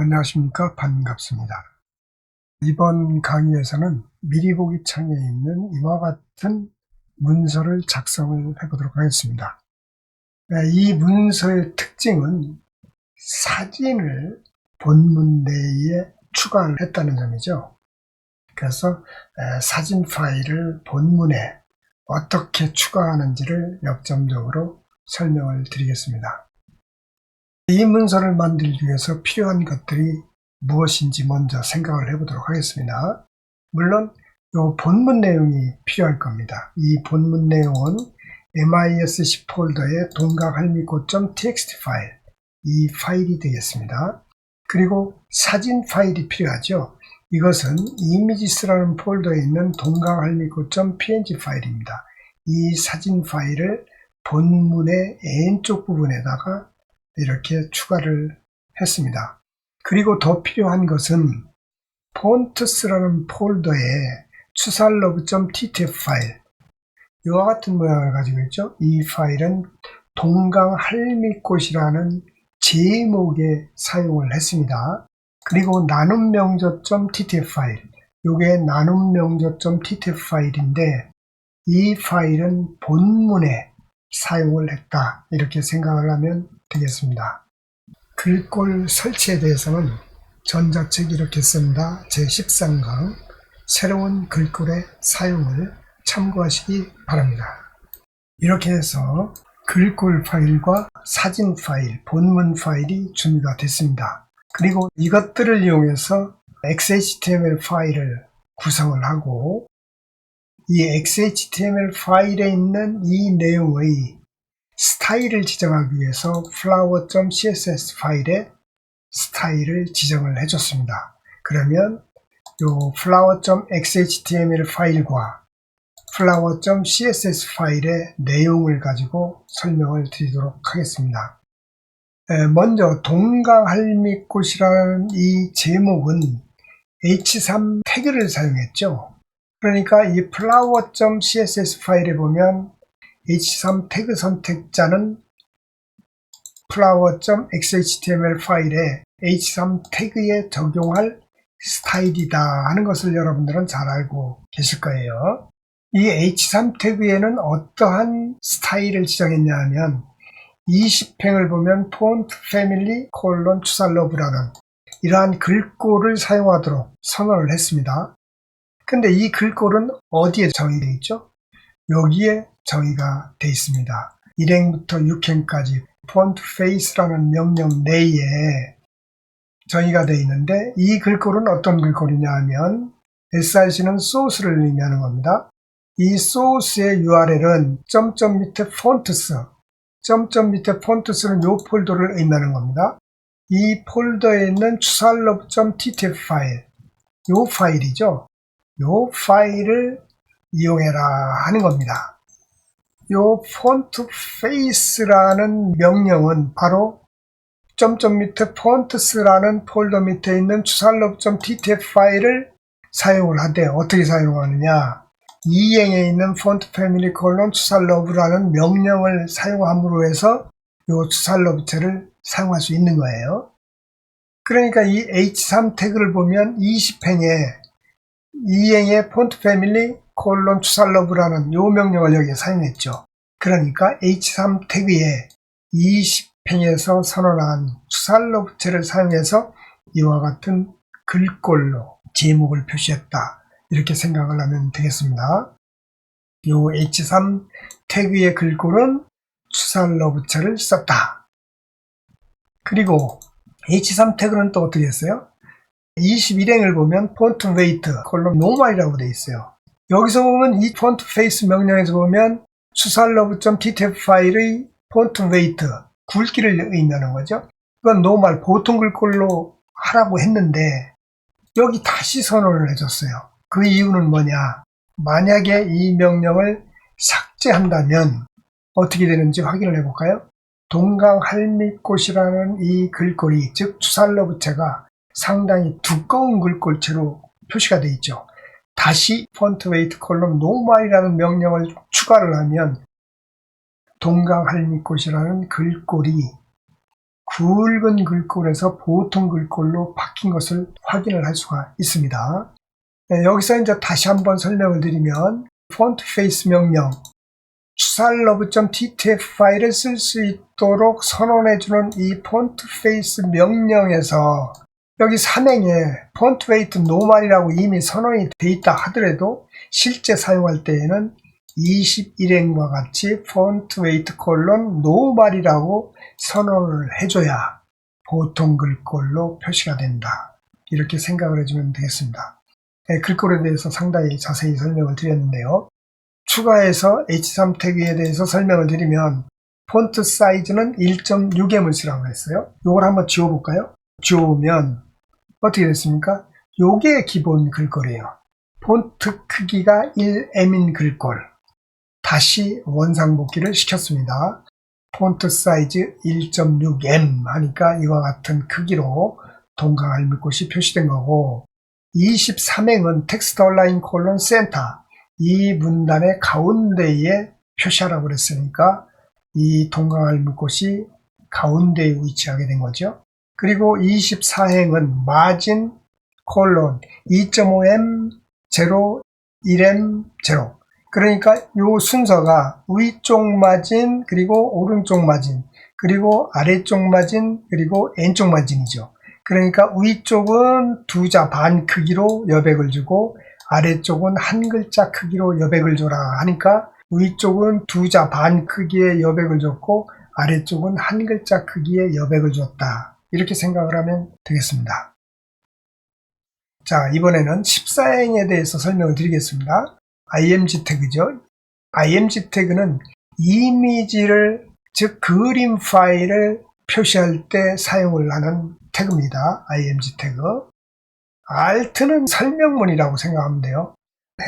안녕하십니까 반갑습니다. 이번 강의에서는 미리 보기 창에 있는 이와 같은 문서를 작성을 해보도록 하겠습니다. 네, 이 문서의 특징은 사진을 본문 내에 추가를 했다는 점이죠. 그래서 사진 파일을 본문에 어떻게 추가하는지를 역점적으로 설명을 드리겠습니다. 이 문서를 만들기 위해서 필요한 것들이 무엇인지 먼저 생각을 해보도록 하겠습니다. 물론 이 본문 내용이 필요할 겁니다. 이 본문 내용은 MISC 폴더의 동각할미꽃.txt 파일 이 파일이 되겠습니다. 그리고 사진 파일이 필요하죠. 이것은 이미지스라는 폴더에 있는 동각할미꽃.png 파일입니다. 이 사진 파일을 본문의 왼쪽 부분에다가 이렇게 추가를 했습니다. 그리고 더 필요한 것은 폰트스라는 폴더에 추살러브.ttf 파일 이와 같은 모양을 가지고 있죠. 이 파일은 동강 할미꽃이라는 제목에 사용을 했습니다. 그리고 나눔 명저.ttf 파일 이게 나눔 명저.ttf 파일인데 이 파일은 본문에 사용을 했다 이렇게 생각을 하면 되겠습니다. 글꼴 설치에 대해서는 전자책 이렇게 씁니다. 제13강 새로운 글꼴의 사용을 참고하시기 바랍니다. 이렇게 해서 글꼴 파일과 사진 파일, 본문 파일이 준비가 됐습니다. 그리고 이것들을 이용해서 XHTML 파일을 구성을 하고 이 XHTML 파일에 있는 이 내용의 스타일을 지정하기 위해서 flower.css 파일에 스타일을 지정을 해줬습니다. 그러면 이 flower.xhtml 파일과 flower.css 파일의 내용을 가지고 설명을 드리도록 하겠습니다. 먼저 동강할미꽃이라는 이 제목은 h3 태그를 사용했죠. 그러니까 이 flower.css 파일에 보면 h3 태그 선택자는 flower.xhtml 파일에 h3 태그에 적용할 스타일이다 하는 것을 여러분들은 잘 알고 계실 거예요. 이 h3 태그에는 어떠한 스타일을 지정했냐 하면 20행을 보면 폰트 패밀리 콜론 추살러브라는 이러한 글꼴을 사용하도록 선언을 했습니다. 근데 이 글꼴은 어디에 정의되어 있죠? 여기에 정의가 되어 있습니다. 1행부터 6행까지 폰트 페이스라는 명령 내에 정의가 되어 있는데 이 글꼴은 어떤 글꼴이냐 하면 SRC는 소스를 의미하는 겁니다. 이 소스의 URL은 점점 밑에 폰트스, 점점 밑에 폰트스는 이 폴더를 의미하는 겁니다. 이 폴더에 있는 추살럽.ttf 파일, 이 파일이죠. 이 파일을 이용해라 하는 겁니다. 이 폰트 페이스라는 명령은 바로 점점 밑에 폰트스라는 폴더 밑에 있는 추살럽.ttf 파일을 사용을 하되 어떻게 사용하느냐 이행에 있는 폰트 패밀리 콜론 추살러브라는 명령을 사용함으로 해서 이 추살러브체를 사용할 수 있는 거예요. 그러니까 이 H3 태그를 보면 20행에 이행의 폰트 패밀리 콜론 추살러브라는 요 명령을 여기에 사용했죠. 그러니까 H3 태그에 20행에서 선언한 추살러브체를 사용해서 이와 같은 글꼴로 제목을 표시했다. 이렇게 생각을 하면 되겠습니다. 요 H3 태그의 글꼴은 추살러브체를 썼다. 그리고 H3 태그는 또 어떻게 했어요? 21행을 보면 폰트 웨이트 콜론 노멀이라고 되어 있어요. 여기서 보면 이 폰트 페이스 명령에서 보면 추살러브.ttf 파일의 폰트 웨이트 굵기를 의미하는 거죠. 그건 노멀 보통 글꼴로 하라고 했는데 여기 다시 선언을 해줬어요. 그 이유는 뭐냐? 만약에 이 명령을 삭제한다면 어떻게 되는지 확인을 해볼까요? 동강 할미꽃이라는 이 글꼴이 즉 추살러부체가 상당히 두꺼운 글꼴체로 표시가 되어 있죠. 다시 폰트 웨이트 콜럼 노말이라는 명령을 추가를 하면 동강 할미꽃이라는 글꼴이 굵은 글꼴에서 보통 글꼴로 바뀐 것을 확인을 할 수가 있습니다. 네, 여기서 이제 다시 한번 설명을 드리면 폰트 페이스 명령 추살러브.ttf 파일을 쓸 수 있도록 선언해주는 이 폰트 페이스 명령에서 여기 산행에 폰트 웨이트 노말이라고 이미 선언이 돼 있다 하더라도 실제 사용할 때에는 21행과 같이 폰트 웨이트 콜론 노말이라고 선언을 해줘야 보통 글꼴로 표시가 된다. 이렇게 생각을 해주면 되겠습니다. 네, 글꼴에 대해서 상당히 자세히 설명을 드렸는데요. 추가해서 H3 태그에 대해서 설명을 드리면 폰트 사이즈는 1.6M을 쓰라고 했어요. 이걸 한번 지워볼까요? 지워보면 어떻게 됐습니까? 요게 기본 글꼴이에요. 폰트 크기가 1M인 글꼴. 다시 원상복귀를 시켰습니다. 폰트 사이즈 1.6M 하니까 이와 같은 크기로 동강할 밑꽃이 표시된 거고 23행은 텍스트 얼라인 콜론 센터 이 문단의 가운데에 표시하라고 그랬으니까 이 동강할 밑꽃이 가운데에 위치하게 된 거죠. 그리고 24행은 마진 콜론 2.5M 0 1M 0 그러니까 이 순서가 위쪽 마진 그리고 오른쪽 마진 그리고 아래쪽 마진 그리고 왼쪽 마진이죠. 그러니까 위쪽은 두 자 반 크기로 여백을 주고 아래쪽은 한 글자 크기로 여백을 줘라 하니까 위쪽은 두 자 반 크기의 여백을 줬고 아래쪽은 한 글자 크기의 여백을 줬다. 이렇게 생각을 하면 되겠습니다. 자, 이번에는 14행에 대해서 설명을 드리겠습니다. img 태그죠. img 태그는 이미지를, 즉 그림 파일을 표시할 때 사용을 하는 태그입니다. img 태그. alt는 설명문이라고 생각하면 돼요.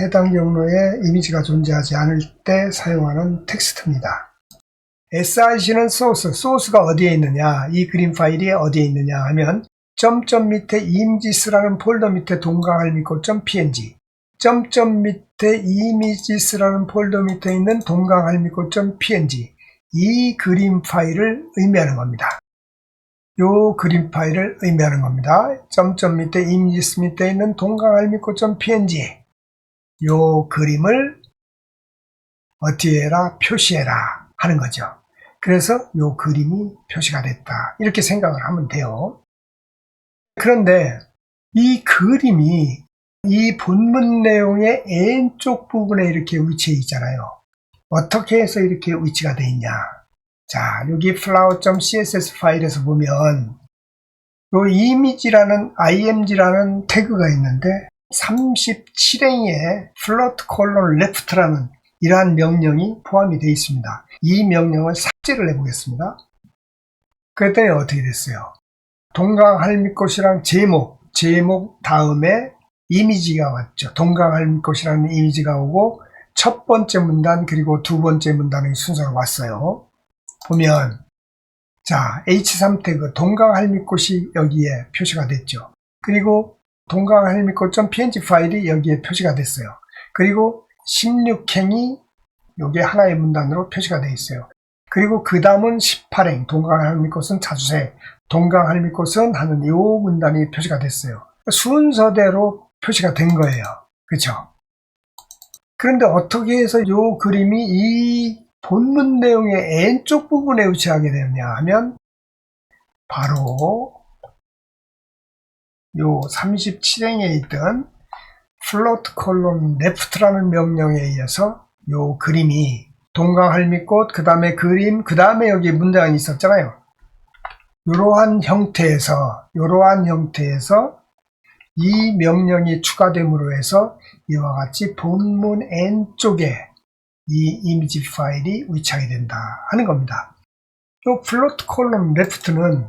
해당 경로에 이미지가 존재하지 않을 때 사용하는 텍스트입니다. Src는 소스, 소스가 어디에 있느냐, 이 그림 파일이 어디에 있느냐 하면 점점 밑에 이미지스라는 폴더 밑에 동강을 믿고 .png 점점 밑에 이미지스라는 폴더 밑에 있는 동강을 믿고 .png 이 그림 파일을 의미하는 겁니다. 요 그림 파일을 의미하는 겁니다. 점점 밑에 이미지스 밑에 있는 동강을 믿고 .png 요 그림을 어떻게 해라 표시해라 하는 거죠. 그래서 요 그림이 표시가 됐다. 이렇게 생각을 하면 돼요. 그런데 이 그림이 이 본문 내용의 왼쪽 부분에 이렇게 위치해 있잖아요. 어떻게 해서 이렇게 위치가 되어 있냐. 자, 여기 flower.css 파일에서 보면 요 이미지라는 img라는 태그가 있는데 37행에 float colon left라는 이러한 명령이 포함이 되어 있습니다. 이 명령을 삭제를 해보겠습니다. 그랬더니 어떻게 됐어요? 동강 할미꽃이랑 제목, 제목 다음에 이미지가 왔죠. 동강 할미꽃이라는 이미지가 오고 첫 번째 문단 그리고 두 번째 문단의 순서가 왔어요. 보면 자 H3 태그 동강 할미꽃이 여기에 표시가 됐죠. 그리고 동강 할미꽃.png 파일이 여기에 표시가 됐어요. 그리고 16행이 여기에 하나의 문단으로 표시가 되어 있어요. 그리고 그 다음은 18행 동강 할미꽃은 자주세 동강 할미꽃은 하는 이 문단이 표시가 됐어요. 순서대로 표시가 된 거예요. 그렇죠? 그런데 어떻게 해서 이 그림이 이 본문 내용의 왼쪽 부분에 위치하게 되느냐 하면 바로 요 37행에 있던 플로트 콜론 레프트라는 명령에 의해서 요 그림이 동강 할미꽃 그 다음에 그림 그 다음에 여기 문장이 있었잖아요. 이러한 형태에서 이러한 형태에서 이 명령이 추가됨으로 해서 이와 같이 본문 N쪽에 이 이미지 파일이 위치하게 된다 하는 겁니다. 이 플로트 콜럼 레프트는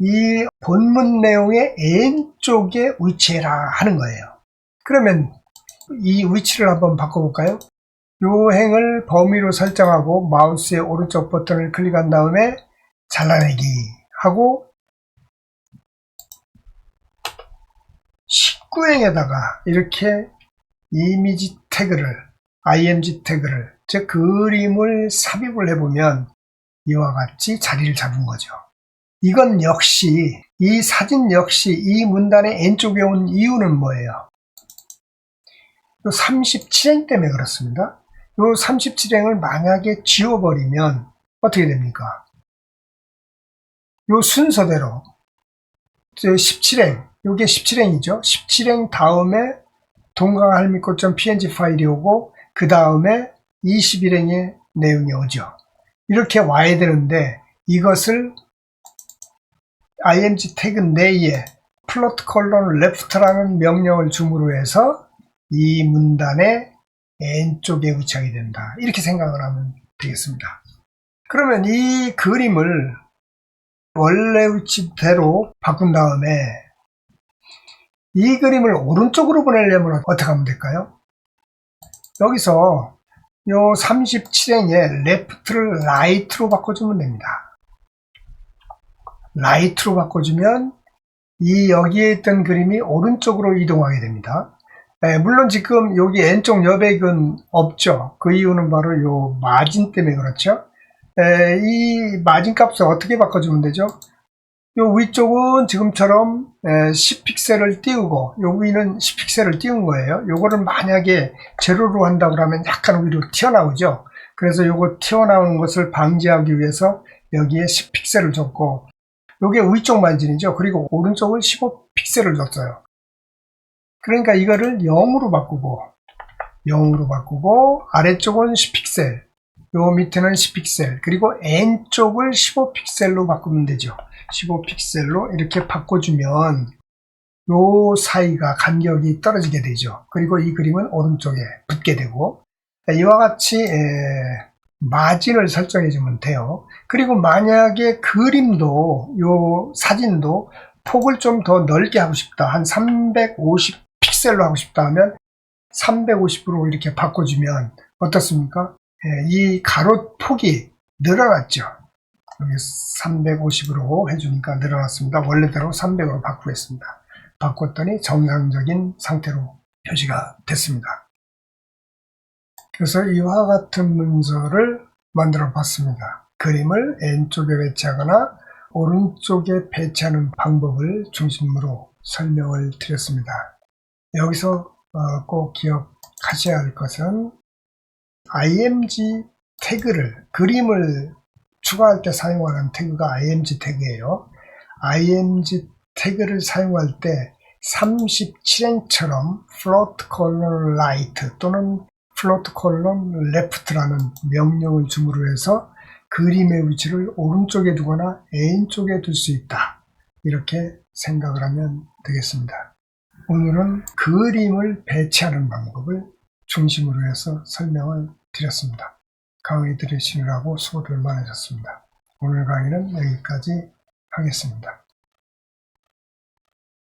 이 본문 내용의 N쪽에 위치해라 하는 거예요. 그러면 이 위치를 한번 바꿔볼까요? 이 행을 범위로 설정하고 마우스의 오른쪽 버튼을 클릭한 다음에 잘라내기 하고 19행에다가 이렇게 이미지 태그를 img 태그를 즉 그림을 삽입을 해보면 이와 같이 자리를 잡은 거죠. 이건 역시 이 사진 역시 이 문단의 N쪽에 온 이유는 뭐예요? 요 37행 때문에 그렇습니다. 요 37행을 만약에 지워버리면 어떻게 됩니까? 요 순서대로 17행, 요게 17행이죠. 17행 다음에 동강할미꽃.png 파일이 오고 그 다음에 21행의 내용이 오죠. 이렇게 와야 되는데 이것을 img 태그 내에 플로트 컬런 left라는 명령을 줌으로 해서 이 문단의 N쪽에 위치하게 된다. 이렇게 생각을 하면 되겠습니다. 그러면 이 그림을 원래 위치대로 바꾼 다음에 이 그림을 오른쪽으로 보내려면 어떻게 하면 될까요? 여기서 요 37행의 left를 right로 바꿔주면 됩니다. right로 바꿔주면 이 여기에 있던 그림이 오른쪽으로 이동하게 됩니다. 예, 물론 지금 여기 N쪽 여백은 없죠. 그 이유는 바로 요 마진 때문에 그렇죠. 에, 이 마진 값을 어떻게 바꿔주면 되죠? 요 위쪽은 지금처럼 10픽셀을 띄우고 요 위는 10픽셀을 띄운 거예요. 요거를 만약에 제로로 한다 그러면 약간 위로 튀어나오죠. 그래서 요거 튀어나오는 것을 방지하기 위해서 여기에 10픽셀을 줬고 요게 위쪽 마진이죠. 그리고 오른쪽은 15픽셀을 줬어요. 그러니까 이거를 0으로 바꾸고 0으로 바꾸고 아래쪽은 10픽셀 요 밑에는 10픽셀 그리고 N쪽을 15픽셀로 바꾸면 되죠. 15픽셀로 이렇게 바꿔주면 요 사이가 간격이 떨어지게 되죠. 그리고 이 그림은 오른쪽에 붙게 되고 이와 같이 에, 마진을 설정해 주면 돼요. 그리고 만약에 그림도 요 사진도 폭을 좀 더 넓게 하고 싶다. 한 350 픽셀로 하고 싶다 하면 350으로 이렇게 바꿔주면 어떻습니까? 예, 이 가로 폭이 늘어났죠. 여기 350으로 해주니까 늘어났습니다. 원래대로 300으로 바꾸겠습니다. 바꿨더니 정상적인 상태로 표시가 됐습니다. 그래서 이와 같은 문서를 만들어 봤습니다. 그림을 N쪽에 배치하거나 오른쪽에 배치하는 방법을 중심으로 설명을 드렸습니다. 여기서 어, 꼭 기억하셔야 할 것은 img 태그를 그림을 추가할 때 사용하는 태그가 img 태그예요. img 태그를 사용할 때 37행처럼 float colon right 또는 float colon left라는 명령을 줌으로 해서 그림의 위치를 오른쪽에 두거나 N쪽에 둘 수 있다. 이렇게 생각을 하면 되겠습니다. 오늘은 그림을 배치하는 방법을 중심으로 해서 설명을 드렸습니다. 강의 들으시느라고 수고들 많으셨습니다. 오늘 강의는 여기까지 하겠습니다.